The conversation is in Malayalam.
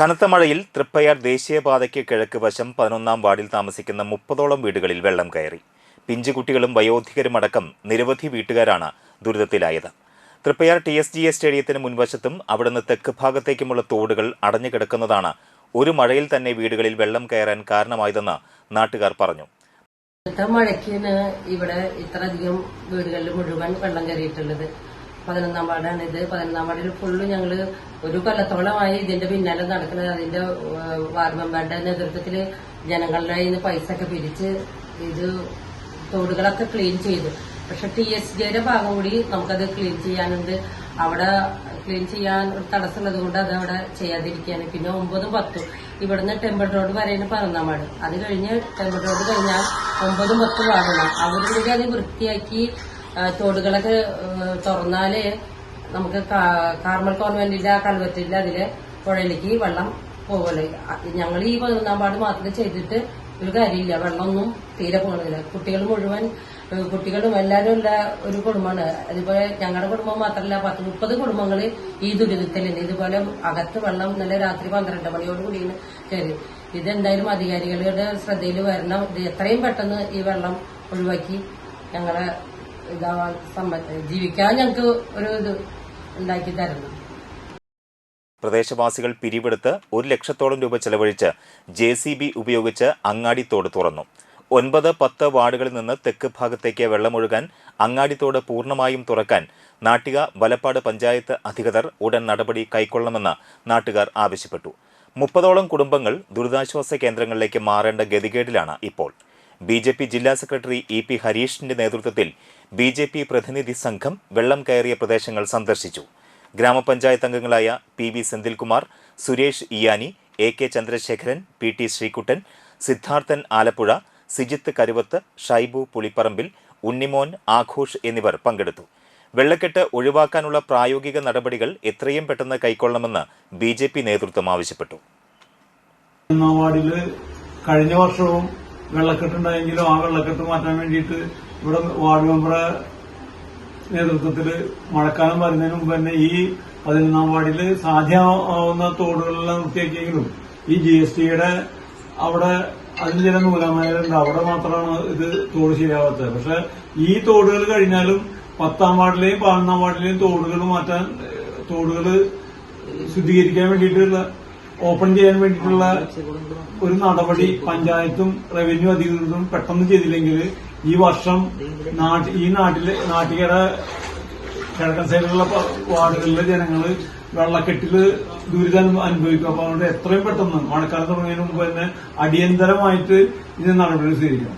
കനത്ത മഴയിൽ തൃപ്പയാർ ദേശീയപാതയ്ക്ക് കിഴക്ക് വശം പതിനൊന്നാം വാർഡിൽ താമസിക്കുന്ന മുപ്പതോളം വീടുകളിൽ വെള്ളം കയറി. പിഞ്ചുകുട്ടികളും വയോധികരുമടക്കം നിരവധി വീട്ടുകാരാണ് ദുരിതത്തിലായത്. Triprayar T S G A സ്റ്റേഡിയത്തിന് മുൻവശത്തും അവിടുന്ന് തെക്ക് ഭാഗത്തേക്കുമുള്ള തോടുകൾ അടഞ്ഞു കിടക്കുന്നതാണ് ഒരു മഴയിൽ തന്നെ വീടുകളിൽ വെള്ളം കയറാൻ കാരണമായതെന്ന് നാട്ടുകാർ പറഞ്ഞു. മഴയ്ക്കാണ് ഇവിടെ ഇത്രയധികം വീടുകളിൽ മുഴുവൻ വെള്ളം കയറിയിട്ടുള്ളത്. പതിനൊന്നാം വാർഡാണ് ഇത്. പതിനൊന്നാം വാർഡിൽ ഫുള്ള് ഞങ്ങൾ ഒരു കൊല്ലത്തോളമായി ഇതിന്റെ പിന്നാലെ നടക്കുന്നത് അതിന്റെ വാർഡ് മെമ്പറുടെ നേതൃത്വത്തിൽ ജനങ്ങളുടെ നിന്ന് പൈസ ഒക്കെ പിരിച്ച് ഇത് തോടുകളൊക്കെ ക്ലീൻ ചെയ്തു. പക്ഷെ ടി എസ് ജിയുടെ ഭാഗം കൂടി നമുക്കത് ക്ലീൻ ചെയ്യാനുണ്ട്. അവിടെ ക്ലീൻ ചെയ്യാൻ ഒരു തടസ്സമുള്ളത് കൊണ്ട് അത് അവിടെ ചെയ്യാതിരിക്കുകയാണ്. പിന്നെ ഒമ്പതും പത്തും. ഇവിടുന്ന് ടെമ്പിൾ റോഡ് വരെയാണ് വാർഡ്. അത് കഴിഞ്ഞ് ടെമ്പിൾ റോഡ് കഴിഞ്ഞാൽ ഒമ്പതും പത്തും വാർഡാണ് അവരും കൂടി അത് വൃത്തിയാക്കി തോടുകളൊക്കെ തുറന്നാൽ നമുക്ക് കാർമൽ കോൺവെന്റിന്റെ ആ കൽവറ്റിന്റെ അതിൽ പുഴയിലേക്ക് വെള്ളം പോകൽ ഞങ്ങൾ ഈ പതിനൊന്നാം പാട് മാത്രം ചെയ്തിട്ട് ഒരു കാര്യമില്ല. വെള്ളമൊന്നും തീരെ പോകുന്നില്ല കുട്ടികൾ മുഴുവൻ കുട്ടികളും എല്ലാവരും ഉള്ള ഒരു കുടുംബമാണ്. അതുപോലെ ഞങ്ങളുടെ കുടുംബം മാത്രമല്ല പത്ത് മുപ്പത് കുടുംബങ്ങൾ ഈ ദുരിതത്തിലുണ്ട്. ഇതുപോലെ അകത്ത് വെള്ളം ഇന്നലെ രാത്രി പന്ത്രണ്ട് മണിയോട് കൂടിയാണ് കയറി. ഇതെന്തായാലും അധികാരികളുടെ ശ്രദ്ധയിൽ വരണം. ഇത് എത്രയും പെട്ടെന്ന് ഈ വെള്ളം ഒഴിവാക്കി ഞങ്ങളെ ഇതാവാൻ സമ്മതി ജീവിക്കാൻ ഞങ്ങൾക്ക് ഒരു ഇത് ഉണ്ടാക്കി തരണം. പ്രദേശവാസികൾ പിരിവെടുത്ത് ഒരു ലക്ഷത്തോളം രൂപ ചെലവഴിച്ച് ജെ സി ബി ഉപയോഗിച്ച് അങ്ങാടിത്തോട് തുറന്നു. ഒൻപത് പത്ത് വാർഡുകളിൽ നിന്ന് തെക്ക് ഭാഗത്തേക്ക് വെള്ളമൊഴുകാൻ അങ്ങാടിത്തോട് പൂർണമായും തുറക്കാൻ നാട്ടിക വലപ്പാട് പഞ്ചായത്ത് അധികൃതർ ഉടൻ നടപടി കൈക്കൊള്ളണമെന്ന് നാട്ടുകാർ ആവശ്യപ്പെട്ടു. മുപ്പതോളം കുടുംബങ്ങൾ ദുരിതാശ്വാസ കേന്ദ്രങ്ങളിലേക്ക് മാറേണ്ട ഗതികേടിലാണ് ഇപ്പോൾ. ബി ജെ പി ജില്ലാ സെക്രട്ടറി ഇ പി ഹരീഷിന്റെ നേതൃത്വത്തിൽ ബി ജെ പി പ്രതിനിധി സംഘം വെള്ളം കയറിയ പ്രദേശങ്ങൾ സന്ദർശിച്ചു. ഗ്രാമപഞ്ചായത്ത് അംഗങ്ങളായ P V Senthilkumar Suresh Iyani A K Chandrasekharan P T Sreekuttan Sidharthan Alappuzha Sijith Karuvath Shaibu Pulipparambil Unnimon Aghosh എന്നിവർ പങ്കെടുത്തു. വെള്ളക്കെട്ട് ഒഴിവാക്കാനുള്ള പ്രായോഗിക നടപടികൾ എത്രയും പെട്ടെന്ന് കൈക്കൊള്ളണമെന്ന് ബി ജെ പി നേതൃത്വം ആവശ്യപ്പെട്ടു. കഴിഞ്ഞ വർഷവും വെള്ളക്കെട്ടുണ്ടായെങ്കിലും ആ വെള്ളക്കെട്ട് മാറ്റാൻ വേണ്ടിയിട്ട് ഇവിടെ വാർഡ് മെമ്പറെ നേതൃത്വത്തിൽ മഴക്കാലം വരുന്നതിന് മുമ്പ് തന്നെ ഈ പതിനൊന്നാം വാർഡിൽ സാധ്യമാവുന്ന തോടുകളെല്ലാം വൃത്തിയാക്കിയെങ്കിലും ഈ ജി എസ് ടിയുടെ അവിടെ അതിന് ചില നൂലാമാരുണ്ട് അവിടെ മാത്രമാണ് ഇത് തോട് ശരിയാവാത്തത്. പക്ഷെ ഈ തോടുകൾ കഴിഞ്ഞാലും പത്താം വാർഡിലെയും പതിനൊന്നാം വാർഡിലെയും തോടുകൾ മാറ്റാൻ തോടുകൾ ശുദ്ധീകരിക്കാൻ വേണ്ടിയിട്ടുള്ള ഓപ്പൺ ചെയ്യാൻ വേണ്ടിയിട്ടുള്ള ഒരു നടപടി പഞ്ചായത്തും റവന്യൂ അധികൃതരും പെട്ടെന്ന് ചെയ്തില്ലെങ്കിൽ ഈ വർഷം ഈ നാട്ടിലെ നാട്ടികയുടെ കിഴക്കൻ സൈഡിലുള്ള വാർഡുകളിലെ ജനങ്ങൾ വെള്ളക്കെട്ടിൽ ദുരിതം അനുഭവിക്കും. അപ്പൊ അതുകൊണ്ട് എത്രയും പെട്ടെന്ന് മഴക്കാലം തുടങ്ങിയതിന് മുമ്പ് തന്നെ അടിയന്തരമായിട്ട് ഇതിന് നടപടി സ്വീകരിക്കണം.